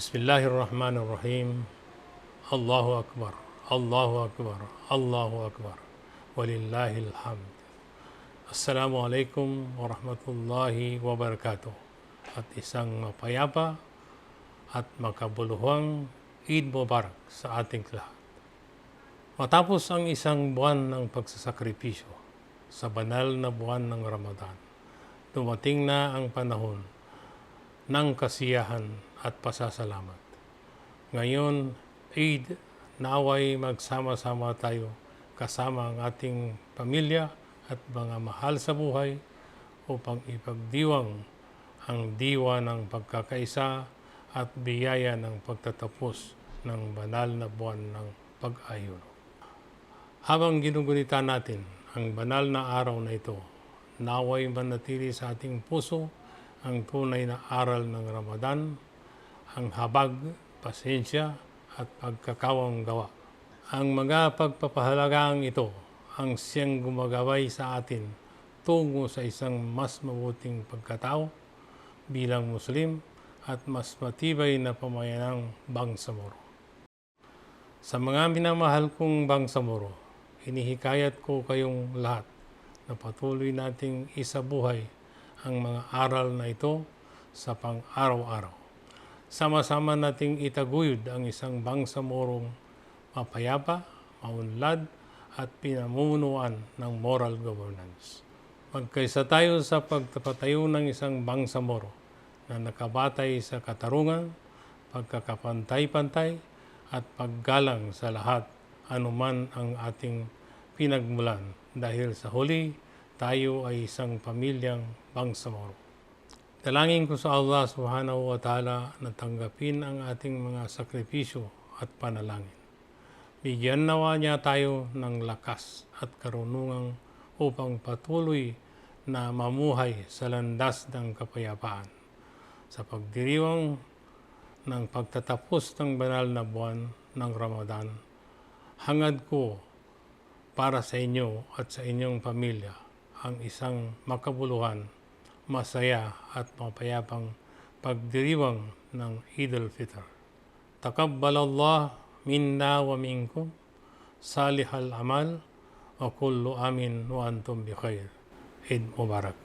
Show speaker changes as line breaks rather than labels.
Bismillahirrahmanirrahim. Allahu Akbar. Allahu Akbar. Allahu Akbar. Walillahil hamd. Assalamu alaikum warahmatullahi wabarakatuh. At isang mapayapa at makabuluhang Eid Mubarak sa ating lahat. Matapos ang isang buwan ng pagsasakripisyo sa banal na buwan ng Ramadan, dumating na ang panahon ng kasiyahan at pasasalamat. Ngayon, Eid, naway magsama-sama tayo kasama ang ating pamilya at mga mahal sa buhay upang ipagdiwang ang diwa ng pagkakaisa at biyaya ng pagtatapos ng banal na buwan ng pag-ayuno. Habang ginugunita natin ang banal na araw na ito, naway manatili sa ating puso ang tunay na aral ng Ramadan, ang habag, pasensya at pagkakawang gawa. Ang mga pagpapahalagang ito ang siyang gumagaway sa atin tungo sa isang mas mabuting pagkatao bilang Muslim at mas matibay na pamayanang bangsamoro. Sa mga minamahal kong bangsamoro, inihikayat ko kayong lahat na patuloy nating isabuhay ang mga aral na ito sa pang-araw-araw. Sama-sama nating itaguyod ang isang bangsamorong mapayapa, maunlad, at pinamunuan ng moral governance. Magkaisa tayo sa pagtapatayo ng isang bangsamoro na nakabatay sa katarungan, pagkakapantay-pantay, at paggalang sa lahat anuman ang ating pinagmulan dahil sa huli tayo ay isang pamilyang bangsamoro. Dalangin ko sa Allah subhanahu wa ta'ala na tanggapin ang ating mga sakripisyo at panalangin. Bigyan nawa niya tayo ng lakas at karunungan upang patuloy na mamuhay sa landas ng kapayapaan. Sa pagdiriwang ng pagtatapos ng banal na buwan ng Ramadan, hangad ko para sa inyo at sa inyong pamilya ang isang makabuluhan, masaya at mapayapang pagdiriwang ng Eid al-Fitr. Takabbalallah minna wa minkum salihal amal wa kullu amin wa antum bi khair. Eid Mubarak.